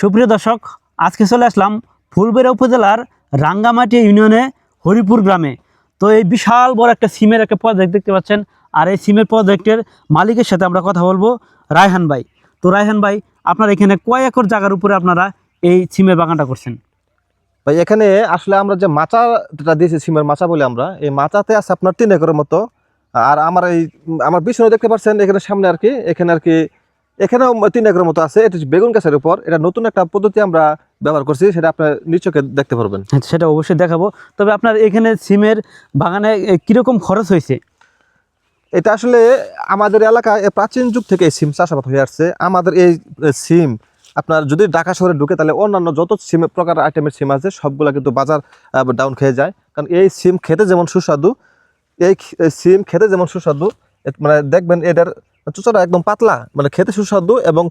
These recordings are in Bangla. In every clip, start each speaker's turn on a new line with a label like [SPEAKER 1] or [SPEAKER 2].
[SPEAKER 1] সুপ্রিয় দর্শক, আজকে চলে আসলাম ফুলবেড়া উপজেলার রাঙ্গামাটি ইউনিয়নে হরিপুর গ্রামে। তো এই বিশাল বড় একটা সিমের একটা প্রজেক্ট দেখতে পাচ্ছেন, আর এই সিমের প্রজেক্টের মালিকের সাথে আমরা কথা বলব রায়হান ভাই। তো রায়হান ভাই, আপনার এখানে কয় একর জায়গার উপরে আপনারা এই সিমের বাগানটা করছেন?
[SPEAKER 2] ভাই, এখানে আসলে আমরা যে মাচাটা দিয়েছি সিমের মাচা বলে আমরা, এই মাচাতে আছে আপনার তিন একরের মতো। আর আমার এই, আমার পিছনে দেখতে পাচ্ছেন, এখানে সামনে আর কি, এখানে আর কি এখানেও তিন একর মতো আছে এটা বেগুন গাছের উপর। এটা নতুন একটা পদ্ধতি আমরা ব্যবহার করছি সেটা আপনার নিচকে দেখতে পারবেন।
[SPEAKER 1] হ্যাঁ সেটা অবশ্যই দেখাবো। তবে আপনার এখানে সিমের বাগানে কীরকম খরচ হয়েছে?
[SPEAKER 2] এটা আসলে আমাদের এলাকায় প্রাচীন যুগ থেকে এই সিম চাষাবাদ হয়ে আসছে। আমাদের এই সিম আপনার যদি ঢাকা শহরে ঢুকে তাহলে অন্যান্য যত সিম প্রকার আইটেমের সিম আছে সবগুলো কিন্তু বাজার ডাউন খেয়ে যায়। কারণ এই সিম খেতে যেমন সুস্বাদু এই সিম খেতে যেমন সুস্বাদু মানে দেখবেন এটার চুচাটা একদম পাতলা মানে খেতে সুস্বাদু এবং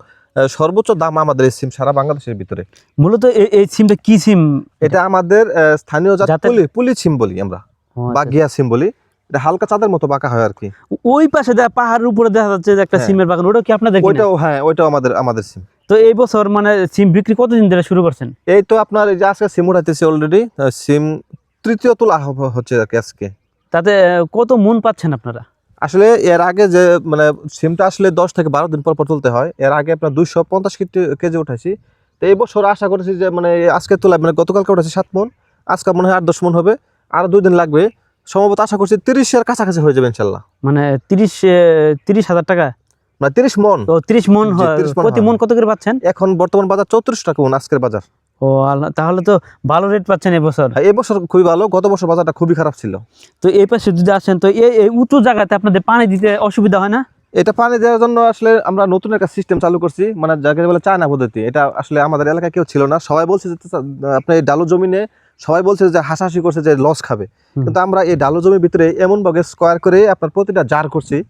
[SPEAKER 2] সর্বোচ্চ দাম আমাদের এই সিম সারা বাংলাদেশের ভিতরে।
[SPEAKER 1] মূলত এই সিমটা কি সিম?
[SPEAKER 2] এটা আমাদের স্থানীয় জাত পুলি পুলি সিম বলি আমরা
[SPEAKER 1] আচ্ছা।
[SPEAKER 2] বা গিয়া সিম বলি। এটা হালকা চাঁদের মতো বাঁকা হয় আর কি
[SPEAKER 1] ওই পাশে দেখা পাহাড়ের উপরে দেখা যাচ্ছে যে একটা
[SPEAKER 2] হ্যাঁ।
[SPEAKER 1] সিমের বাগান ওটা কি আপনাদের?
[SPEAKER 2] ওইটাও হ্যাঁ ওইটাও আমাদের আমাদের সিম।
[SPEAKER 1] তো এই বছর মানে সিম বিক্রি কতদিন ধরে শুরু করছেন?
[SPEAKER 2] এই তো আপনার এই যে আজকে সিম উঠাইতেছি অলরেডি সিম তৃতীয় তোলা হচ্ছে আর কি আজকে।
[SPEAKER 1] তাতে কত মন পাচ্ছেন আপনারা?
[SPEAKER 2] আসলে এর আগে যে মানে সিমটা আসলে দশ থেকে বারো দিন পর পর তুলতে হয় এর আগে আপনার দুইশো পঞ্চাশ কেজি উঠাইছি। তো এই বছর আশা করেছি যে মানে আজকে তোলা মানে গতকালকে উঠেছি সাত মন আজকে মনে হয় আট দশ মন হবে আরও দুই দিন লাগবে। সম্ভবত আশা করছি তিরিশের কাছাকাছি হয়ে যাবে ইনশাল্লাহ।
[SPEAKER 1] মানে তিরিশ তিরিশ হাজার টাকা?
[SPEAKER 2] মানে তিরিশ মন।
[SPEAKER 1] তো তিরিশ মন হয় প্রতি মন কত করে পাচ্ছেন?
[SPEAKER 2] এখন বর্তমান বাজার চৌত্রিশ টাকা মন আজকের বাজার।
[SPEAKER 1] ও আল্লাহ, তাহলে তো ভালো রেট পাচ্ছেন এই বছর
[SPEAKER 2] এই বছর খুবই ভালো। গত বছর বাজারটা খুবই খারাপ ছিল।
[SPEAKER 1] তো এই পাশে যদি আসেন তো এই উঁচু জায়গাতে আপনাদের পানি দিতে অসুবিধা হয় না?
[SPEAKER 2] এটা পানি দেওয়ার জন্য আসলে আমরা নতুন একটা সিস্টেম চালু করছি। মানে যাকে বলে চায়না পদ্ধতি। এটা আসলে আমাদের এলাকায় কেউ ছিল না। সবাই বলছে যে তা- আপনি এই ডালো জমিনে সবাই বলছে যে হাসাহাসি করছে যে লস খাবে। কিন্তু আমরা এই ডালো জমির ভিতরে এমন ভাবে স্কোয়ার করে আপনার প্রতিটা জার করছি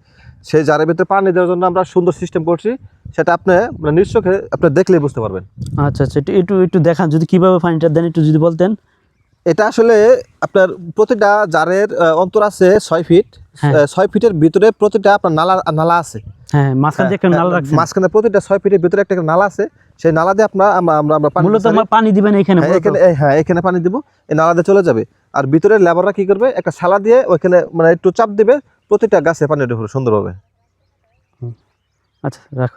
[SPEAKER 2] সেই জারের ভিতরে পানি দেওয়ার জন্য আমরা সুন্দর সিস্টেম করছি। সেটা আপনি মানে নিশ্চয়কে আপনি দেখলেই বুঝতে পারবেন।
[SPEAKER 1] আচ্ছা আচ্ছা একটু একটু একটু দেখান যদি কীভাবে পানিটা দেন একটু যদি বলতেন।
[SPEAKER 2] এটা আসলে আপনার প্রতিটা জারের অন্তর আছে ছয় ফিট
[SPEAKER 1] হ্যাঁ।
[SPEAKER 2] ছয় ফিটের ভিতরে প্রতিটা আপনার নালা নালা আছে।
[SPEAKER 1] হ্যাঁ মাঝখান একটা নাল রাখছেন।
[SPEAKER 2] মাঝখানে প্রতিটা ছয় ফিটের ভিতরে একটা নালা আছে। সেই নালা দিয়ে আপনার আমরা আমরা আমরা পানি
[SPEAKER 1] মূলত
[SPEAKER 2] ছাড়ি।
[SPEAKER 1] পানি দিবেন এখানে
[SPEAKER 2] হ্যাঁ, এখানে হ্যাঁ এখানে পানি দিব এই নালা দিয়ে চলে যাবে। আর ভিতরে লেবাররা কি করবে? একটা শালা দিয়ে ওইখানে মানে একটু চাপ দিবে প্রতিটা গাছে পানি পড়বে সুন্দরভাবে।
[SPEAKER 1] আচ্ছা রাখ।